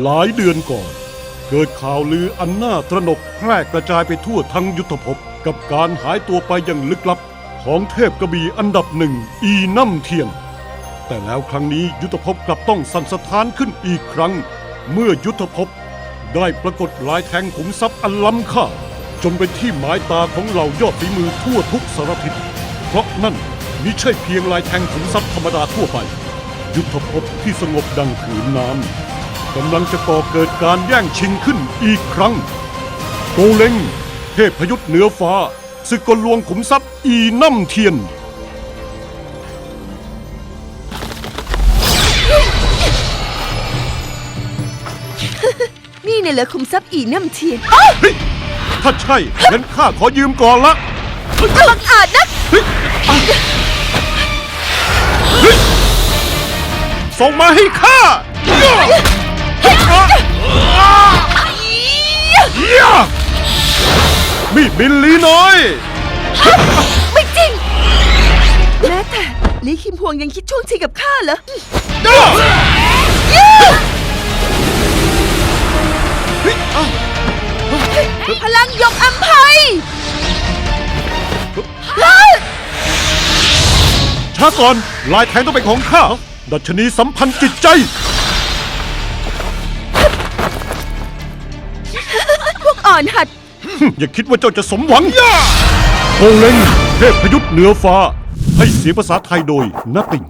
หลายเดือนก่อน เกิดข่าวลืออันน่าตระหนกแพร่กระจายไปทั่วทั้งยุทธภพ กับการหายตัวไปอย่างลึกลับ ของเทพกระบี่อันดับหนึ่งอีน้ำเทียน แต่แล้วครั้งนี้ยุทธภพกลับต้องสั่นสะท้านขึ้นอีกครั้ง เมื่อยุทธภพได้ปรากฏลายแทงขุมทรัพย์อันล้ำค่า จนเป็นที่หมายตาของเหล่ายอดฝีมือทั่วทุกสารทิศเพราะนั่นมิใช่เพียงลายแทงขุมทรัพย์ธรรมดาทั่วไป ยุทธภพที่สงบดังผืนน้ำ กำลังจะก่อเกิดการแย่งชิงขึ้นอีกครั้ง โกเล็งเทพพยุทธ์เหนือฟ้าศึกกลลวงขุมทรัพย์อีน้ำเทียน นี่เนี่ยเหรอคุมทรัพย์อีน้ำเทียนเฮ้ยถ้าใช่งั้นข้าขอยืมก่อนละบังอาจนะส่งมาให้ข้า มีดบินลีน้อย ไม่จริง แม้แต่ลีคิมพวงยังคิดช่วงชิงกับข้าเหรอ พลังยกอัมภัยช้าก่อนลายแทงต้องเป็นของข้า ดัชนีสัมพันธ์จิตใจ พวกอ่อนหัด อย่าคิดว่าเจ้าจะสมหวังย่าโกเล้งเทพพยุทธ์เหนือฟ้า ให้เสียงภาษาไทยโดยนัตติง